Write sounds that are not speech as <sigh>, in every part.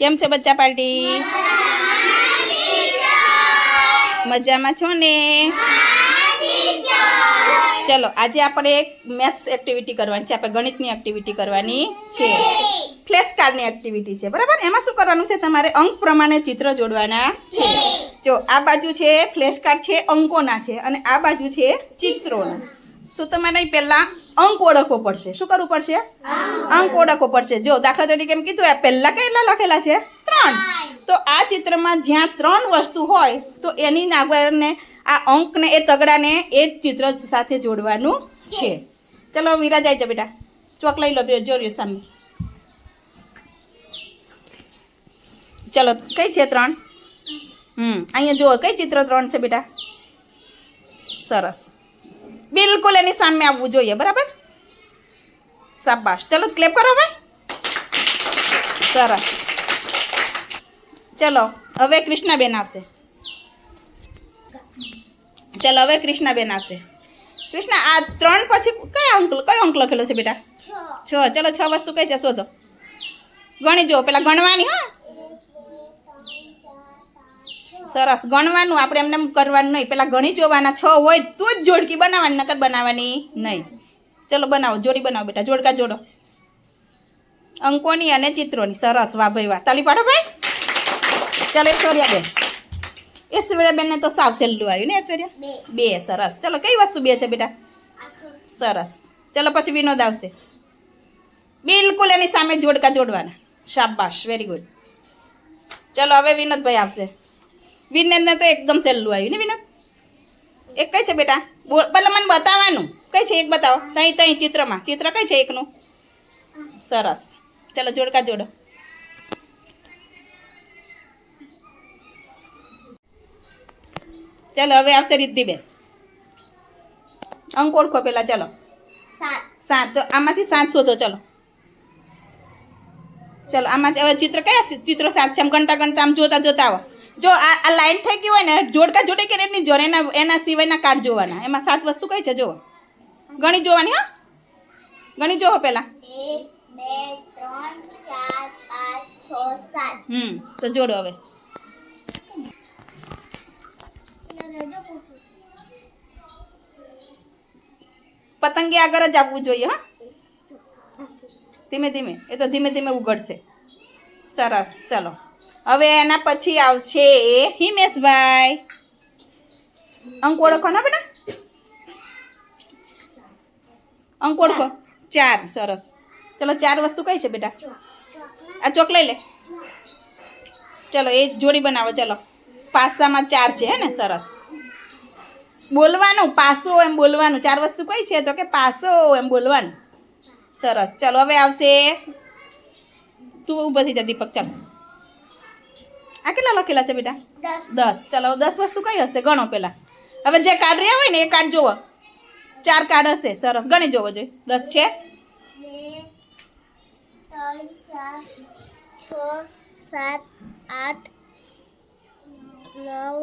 કેમ છે બચ્ચા પાર્ટી? મજામાં છો ને? ચલો, આજે આપણે એક મેથ્સ એક્ટિવિટી કરવાની છે, આપણે ગણિતની એક્ટિવિટી કરવાની છે. ફ્લેશ કાર્ડની એક્ટિવિટી છે, બરાબર? એમાં શું કરવાનું છે? તમારે અંક પ્રમાણે ચિત્ર જોડવાના છે. જો, આ બાજુ છે ફ્લેશ કાર્ડ છે, અંકોના છે, અને આ બાજુ છે, ચિત્રોના. તો તમારે પહેલાં અંક ઓળખવો પડશે. શું કરવું પડશે? અંક ઓળખવો પડશે. જો, દાખલા તરીકે એમ કીધું પહેલાં કેટલા લખેલા છે? ત્રણ. તો આ ચિત્રમાં જ્યાં ત્રણ વસ્તુ હોય, તો એની નાગરને આ અંકને, એ તગડાને એ ચિત્ર સાથે જોડવાનું છે. ચલો વીરા જાય છે બેટા. ચોક લઈ લો બે જોડ્યો સામે. ચલો, કઈ છે ત્રણ? હમ, અહીંયા જુઓ, કઈ ચિત્ર ત્રણ છે બેટા? સરસ. બિલકુલ એની સામે આવવું જોઈએ બરાબર? શાબાશ. ચલો ક્લેપ કરો ભાઈ. સરસ. ચલો હવે કૃષ્ણાબેન આવશે. ચલો હવે કૃષ્ણાબેન આવશે. કૃષ્ણ આ ત્રણ પછી કયા અંક કયો અંક લખેલો છે બેટા? છ. ચલો છ વસ્તુ કઈ છે શોધો. ગણી જુઓ. પેલા ગણવાની હા? સરસ. ગણવાનું આપણે એમને એમ કરવાનું નહીં. પહેલાં ગણી જોવાના છ હોય તો જ જોડકી બનાવવાની નકર બનાવવાની નહીં. ચલો બનાવો જોડી બનાવો બેટા જોડકા જોડો. અંકોની અને ચિત્રોની. સરસ વાહ ભાઈ વાહ. તાલી પાડો ભાઈ. ચાલો ઐશ્વર્યાબેન. ઐશ્વર્યાબેનને તો સાવ સહેલું આવ્યું ને ઐશ્વર્યા? બે. સરસ. ચલો કઈ વસ્તુ બે છે બેટા? સરસ. ચલો પછી વિનોદ આવશે. બિલકુલ એની સામે જોડકા જોડવાના. શાબાશ વેરી ગુડ ચલો હવે વિનોદભાઈ આવશે. વિનોદને તો એકદમ સહેલું આવ્યું ને વિનંદ? એક કઈ છે બેટા? બોલ પહેલાં મને બતાવવાનું. કઈ છે એક બતાવો. તહીં તહીં ચિત્રમાં. ચિત્ર કઈ છે એકનું? સરસ. ચલો જોડકા જોડો. ચલો હવે આવશે રિદ્ધિબેન. અંક ઓળખો પેલા ચલો. સાત. તો આમાંથી સાત શોધો ચલો. ચલો આમાં હવે ચિત્ર કયા છે? ચિત્રો સાત છે. આમ ગણતા ગણતા આમ જોતા જોતા આવો. જો આ આ લાઈન થઈ ગઈ હોય ને જોડકા જોડે કે એની જોડે એના એના સિવાયના કાર્ડ જોવાના. એમાં સાત વસ્તુ કઈ છે? જોવો ગણી જોવાની હા. ગણી જોવો પહેલાં. હમ તો જોડો હવે. પતંગે આગળ જ આવવું જોઈએ હા. ધીમે ધીમે. એ તો ધીમે ધીમે ઉગડશે. સરસ ચલો. હવે એના પછી આવશે હિમેશભાઈ. અંક ઓળખો ના બેટા? અંક ઓળખો? ચાર, સરસ. ચલો ચાર વસ્તુ કઈ છે બેટા? આ ચોક લઈ લે. ચલો એ જોડી બનાવો, ચલો. પાસામાં ચાર છે હે ને, સરસ. બોલવાનું, પાસો એમ બોલવાનું. ચાર વસ્તુ કઈ છે? તો કે પાસો એમ બોલવાનું. સરસ. ચલો હવે આવશે. તું ઊભો થઈ જા, દીપક, ચાલો. આ કેટલા લખેલા છે બેટા? દસ. દસ. ચલો દસ વસ્તુ કઈ હશે? ગણો પેલા. હવે જે કાર્ડ રહ્યા હોય ને એ કાર્ડ જુઓ. ચાર કાર્ડ હશે. સરસ. ગણી જોવો જોઈએ દસ છે? બે ત્રણ ચાર છ સાત આઠ નવ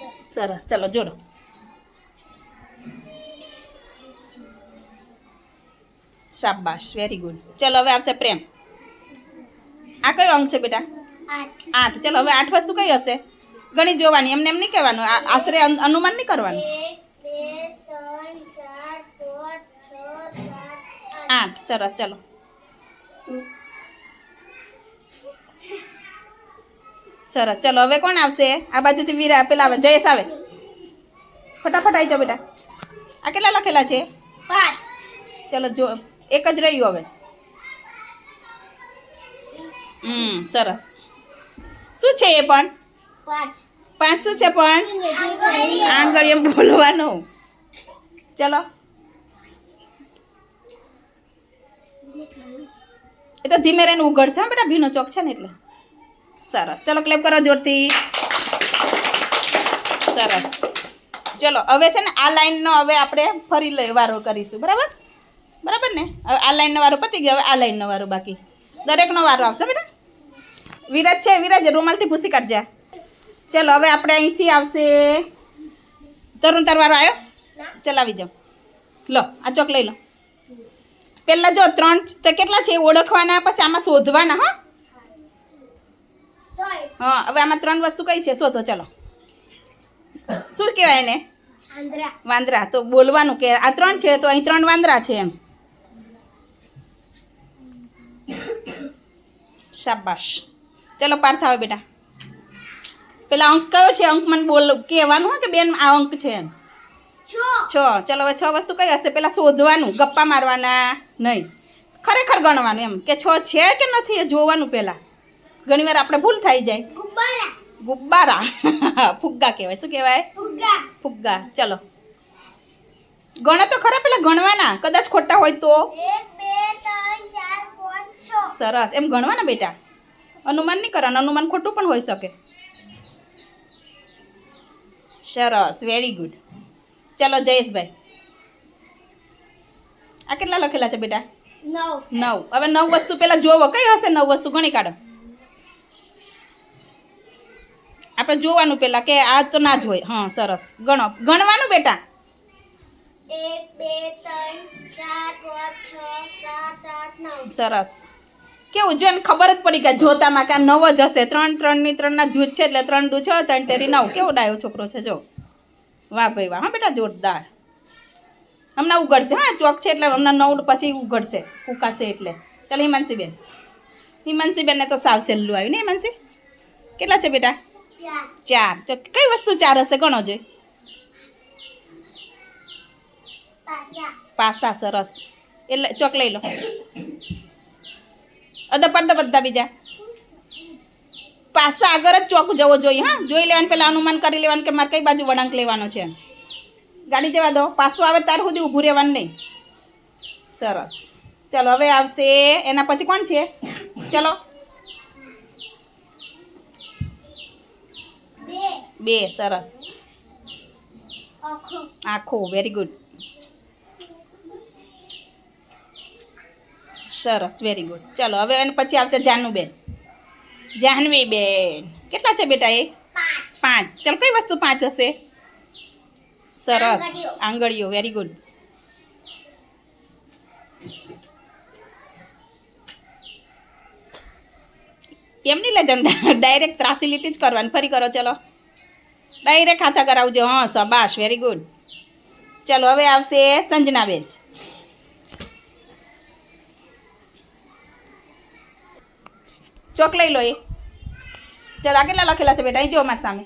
દસ. સરસ. ચલો જોડો. શાબાશ. વેરી ગુડ ચલો હવે આવશે પ્રેમ. આ કયો અંક છે બેટા? આઠ. ચલો હવે આઠ વસ્તુ કઈ હશે? ગણી જોવાની એમને એમ નહીં કહેવાનું આશરે અનુમાન નહીં કરવાનું? આઠ સરસ ચાલો. સરસ ચાલો હવે કોણ આવશે? આ બાજુથી વીરા પેલા આવે જયેશ આવે. ફટાફટ આવી જાઓ બેટા. આ કેટલા લખેલા છે? પાંચ. ચાલો જો એક જ રહ્યું હવે. હમ સરસ. શું છે એ પણ? પાંચ. શું છે પણ? આંગળી એમ બોલવાનું. ચલો. એ તો ધીમે રહીને ઉઘડશે હા બેટા ભીનો ચોક છે ને એટલે. સરસ. ચલો ક્લેપ કરો જોરથી. સરસ. ચલો હવે છે ને આ લાઈનનો હવે આપણે ફરી લઈ વારો કરીશું. બરાબર? બરાબર ને? હવે આ લાઈનનો વારો પતી ગયો હવે આ લાઈનનો વારો બાકી. દરેકનો વારો આવશે બેટા. વિરાજ છે વિરાજ રૂમાલથી ભૂસી કાઢજે. ચલો હવે આપણે અહીંથી આવશે. તરુણ તાર વારો આવ્યો ચલાવી જાઓ. લો આ ચોક લઈ લો. પહેલાં જો ત્રણ તો કેટલા છે? એ ઓળખવાના પછી આમાં શોધવાના હા? હા હવે આમાં ત્રણ વસ્તુ કઈ છે? શોધો ચલો. શું કહેવાય એને? વાંદરા. તો બોલવાનું કે આ ત્રણ છે તો અહીં ત્રણ વાંદરા છે એમ. શાબાશ. ચલો પાર્થ આવે બેટા. પેલા અંક કયો છે? અંક મને બોલ કહેવાનું હોય કે બેન આ અંક છે એમ? છ. ચલો હવે છ વસ્તુ કઈ હશે? પેલા શોધવાનું ગપ્પા મારવાના નહીં. ખરેખર ગણવાનું એમ કે છ છે કે નથી એ જોવાનું પહેલાં ઘણીવાર આપણે ભૂલ થઈ જાય. ગુબ્બારા. <laughs> ફુગ્ગા કહેવાય. શું કહેવાય? ફુગ્ગા. ચલો. ગણે તો ખરા પેલા ગણવાના. કદાચ ખોટા હોય તો. સરસ. એમ ગણવાના બેટા? અનુમાન નહીં કરવાનું અનુમાન ખોટું પણ હોઈ શકે. સરસ વેરી ગુડ ચલો જયેશભાઈ. આ કેટલા લખેલા છે બેટા? નવ. નવ. હવે નવ વસ્તુ પેલા જોવો. કઈ હશે નવ વસ્તુ? ગણી કાઢો. આપણે જોવાનું પેલા કે આ તો ના જ હોય. હા સરસ. ગણો. ગણવાનું બેટા. એક બે ત્રણ ચાર પાંચ છ સાત આઠ નવ. સરસ. કેવું જોઈને ખબર જ પડી કે જોતામાં કે નવ જ હશે. ત્રણ ત્રણની ત્રણના જૂથ છે એટલે ત્રણ દુ છ ત્રણ તેરી નવ. કેવો ડાયો છોકરો છે જો. વાહ ભાઈ વાહ. હા બેટા જોરદાર. હમણાં ઉઘડશે હા ચોક છે એટલે હમણાં નવ પછી ઉઘડશે ઉકાશે એટલે. ચાલો હિમાંશીબેન. હિમાંશીબેનને તો સાવ સહેલું આવ્યું ને હિમાંશી? કેટલા છે બેટા? ચાર. ચાર. તો કઈ વસ્તુ ચાર હશે? ગણો જોઈ. પાસા સરસ. એટલે ચોક લઈ લો. અદા પડદા બધા બીજા. પાસા આગળ જ ચોક જવો જોઈએ હા? જોઈ લેવાનું પહેલાં અનુમાન કરી લેવાનું કે મારે કઈ બાજુ વળાંક લેવાનો છે. ગાડી જવા દો. પાછું આવે ત્યાર સુધી ઊભું રહેવાનું નહીં. સરસ. ચલો હવે આવશે. એના પછી કોણ છે? ચલો. બે. સરસ. આખો. વેરી ગુડ સરસ વેરી ગુડ ચલો હવે એને પછી આવશે જાહ્નુબેન. જાહ્નવી બેન કેટલા છે બેટા એ? પાંચ. ચાલો કઈ વસ્તુ પાંચ હશે? સરસ. આંગળીઓ. આંગળીઓ વેરી ગુડ કેમ નહીં લેજો? ડાયરેક્ટ ત્રાસી લીટી જ કરવાની. ફરી કરો ચલો. ડાયરેક્ટ ખાતા કરાવજો. હા સબાશ વેરી ગુડ ચલો હવે આવશે સંજનાબેન. ચોક લઈ લો એ. ચલો આ કેટલા લખેલા છે બેટા? અહીં જો મારી સામે.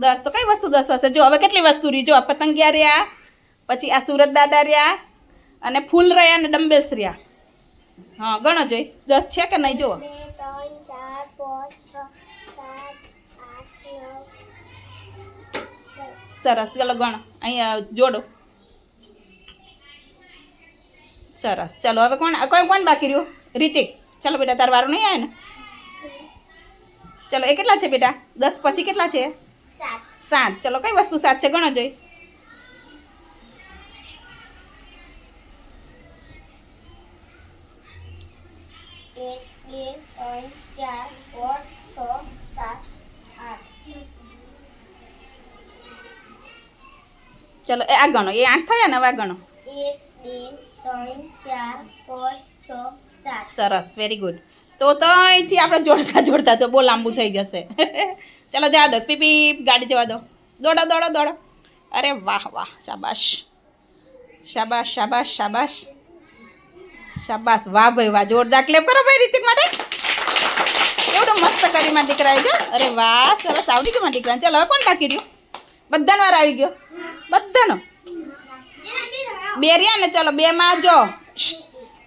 દસ. તો કઈ વસ્તુ દસ હશે? જો હવે કેટલી વસ્તુ રહી? જો આ પતંગિયા રહ્યા પછી આ સુરત દાદા રહ્યા અને ફૂલ રહ્યા અને ડમ્બેલ્સ રહ્યા. હા ગણો જોઈ. દસ છે કે નહીં? જુઓ સરસ. ચલો ગણો. અહીંયા જોડો. સરસ. ચલો હવે કોણ? કોઈ કોણ બાકી રહ્યું? રિતિક. ચલો બેટા તાર વારું નહીં આવે ને? ચલો એ કેટલા છે બેટા? દસ પછી કેટલા છે? સાત. ચલો કઈ વસ્તુ સાત છે? ગણો જોઈ. ચલો એ આ ગણો. એ આઠ થયા ને હવે આ ગણો. સરસ વેરી ગુડ તો તો અહીંથી આપણે જોડતા જોડતા તો બહુ લાંબુ થઈ જશે. ચાલો જવા દો. પીપી, ગાડી જવા દો. દોડો દોડો દોડો. અરે વાહ વાહ. શાબાશ. શાબાશ શાબાશ શાબાશ. શાબાશ. વાહ ભાઈ, વાહ. જોરદાર ક્લેપ કરો ભાઈ રીતિક માટે. એવડું મસ્ત કરી માં દીકરાએ જો. અરે વાહ, સરસ. આવડી ગયું મારા દીકરાને. ચાલો, હવે કોણ બાકી રહ્યું? બધાનો વાર આવી ગયો. બધાનો. બે રહ્યા ને ચાલો, બેમાં જો.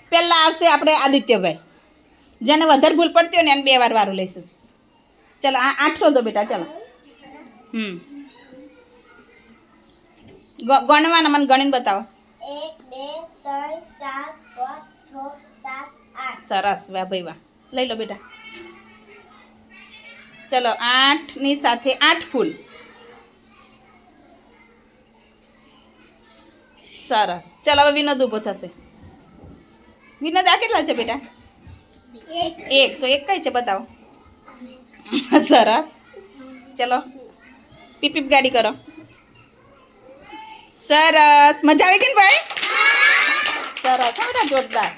પહેલાં આવશે આપણે આદિત્યભાઈ. જેને વધારે ભૂલ પડતી હોય ને એને બે વાર વારું લઈશું. ચલો આ આઠસો તો બેટા ચલો. હમ. ગણવાના મને ગણીને બતાવો. સરસ વાહ ભાઈ વાહ. લઈ લો બેટા. ચલો આઠની સાથે આઠ ફૂલ. સરસ. ચલો હવે વિનોદ ઊભો થશે. વિનોદ આ કેટલા છે બેટા? એક, તો એક કઈ છે બતાવો. સરસ. ચલો, પીપ પીપ ગાડી કરો. સરસ. મજા આવી ગઈ ને ભાઈ? સરસ. હા બધા જોરદાર.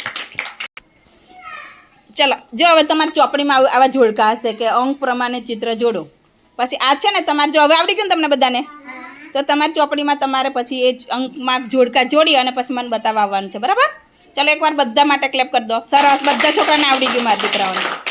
ચલો, જો હવે તમારી ચોપડીમાં આવા જોડકા હશે કે અંક પ્રમાણે ચિત્ર જોડો. પછી આ છે ને, તમારે જો હવે આવડી ગયું ને તમને બધાને? તો તમારી ચોપડીમાં તમારે પછી એ અંકમાં જોડકા જોડી અને પછી મને બતાવવા આવવાનું છે. બરાબર? ચલો એકવાર બધા માટે ક્લેપ કરી દો. સરસ બધા છોકરાને આવડી ગયું મારા દીકરાઓને.